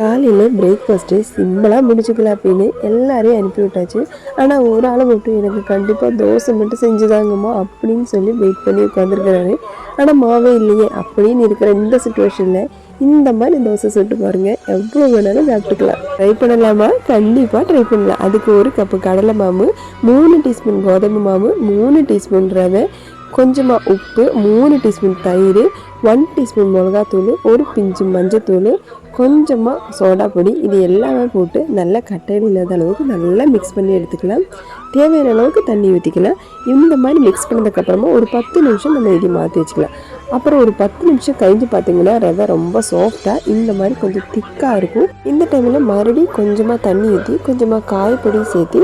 காலையில் பிரேக்ஃபாஸ்ட்டு சிம்பிளாக முடிச்சுக்கலாம் அப்படின்னு எல்லாரையும் அனுப்பி விட்டாச்சு. ஆனால் ஒரு ஆளை மட்டும் எனக்கு கண்டிப்பாக தோசை மட்டும் செஞ்சுதாங்கம்மா அப்படின்னு சொல்லி வெயிட் பண்ணி உட்காந்துருக்கிறாரு ஆனால் மாவே இல்லையே அப்படின்னு இருக்கிற இந்த சுச்சுவேஷனில் இந்த மாதிரி தோசை சுட்டு பாருங்க. எவ்வளோ வேணாலும் சாப்பிட்டுக்கலாம். ட்ரை பண்ணலாமா? கண்டிப்பாக ட்ரை பண்ணலாம். அதுக்கு ஒரு கப்பு கடலை மாவு மூணு டீஸ்பூன் கோதுமை மாவு மூணு டீஸ்பூன் ரவை கொஞ்சமாக உப்பு மூணு டீஸ்பூன் தயிர் ஒன் டீஸ்பூன் மிளகாத்தூள் ஒரு பிஞ்சு மஞ்சத்தூள் கொஞ்சமாக சோடா பொடி இது எல்லாமே போட்டு நல்லா கட்டையில் இல்லாத அளவுக்கு நல்லா மிக்ஸ் பண்ணி எடுத்துக்கலாம். தேவையான அளவுக்கு தண்ணி ஊற்றிக்கலாம் இந்த மாதிரி மிக்ஸ் பண்ணதுக்கப்புறமா ஒரு பத்து நிமிஷம் நம்ம இதை மாற்றி வச்சுக்கலாம். அப்புறம் ஒரு பத்து நிமிஷம் கழிஞ்சு பார்த்தீங்கன்னா ரவை ரொம்ப சாஃப்டாக இந்த மாதிரி கொஞ்சம் திக்காக இருக்கும். இந்த டைமில் மறுபடியும் கொஞ்சமாக தண்ணி ஊற்றி கொஞ்சமாக காயப்பொடி சேர்த்து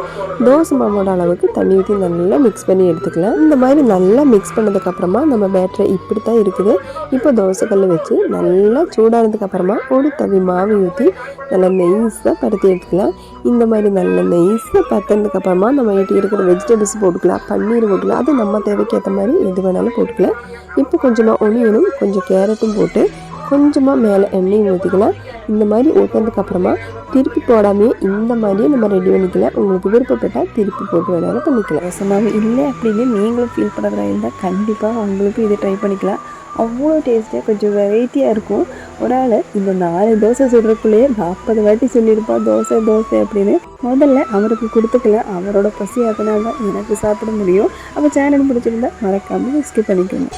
தோசை மாவோட அளவுக்கு தண்ணி ஊற்றி நல்லா மிக்ஸ் பண்ணி எடுத்துக்கலாம். இந்த மாதிரி நல்லா மிக்ஸ் பண்ணதுக்கப்புறமா நம்ம பேட்டரி இப்படி தான் இருக்குது. இப்போ தோசைக்கல்ல வச்சு நல்லா சூடானதுக்கப்புறமா ஒரு தவி மாவு ஊற்றி நல்லா நெய்ஸாக பருத்தி எடுத்துக்கலாம். இந்த மாதிரி நல்ல நெய்ஸாக பற்றினதுக்கப்புறமா நம்ம வீட்டில் இருக்கிற வெஜிடபிள்ஸ் போட்டுக்கலாம் பன்னீர் போட்டுக்கலாம். அது நம்ம தேவைக்கு ஏற்ற மாதிரி எது வேணாலும் போட்டுக்கலாம். இப்போ கொஞ்சமாக ஒனியனும் கொஞ்சம் கேரட்டும் போட்டு கொஞ்சமாக மேலே எண்ணெய் ஊற்றிக்கலாம் இந்த மாதிரி ஊற்றினதுக்கப்புறமா திருப்பி போடாமே இந்த மாதிரியே நம்ம ரெடி பண்ணிக்கலாம். உங்களுக்கு விருப்பப்பட்டால் திருப்பி போட்டு வேணாலும் பண்ணிக்கலாம். ரசமாவு இல்லை அப்படின்னு நீங்களும் ஃபீல் பண்ணுறதா இருந்தால் கண்டிப்பாக உங்களுக்கும் இதை ட்ரை பண்ணிக்கலாம். அவ்வளோ டேஸ்ட்டாக கொஞ்சம் வெரைட்டியாக இருக்கும். ஒரு ஆள் இந்த நாலு தோசை சுடுறதுக்குள்ளேயே நாற்பது வாட்டி சொல்லியிருப்பா தோசை தோசை அப்படின்னு. முதல்ல அவருக்கு கொடுத்துக்கல அவரோட பசி அதனால தான் எனக்கு சாப்பிட முடியும். அப்போ சேனல் பிடிச்சிருந்தா மறக்காமல் ஸ்கிப் பண்ணிக்கணும்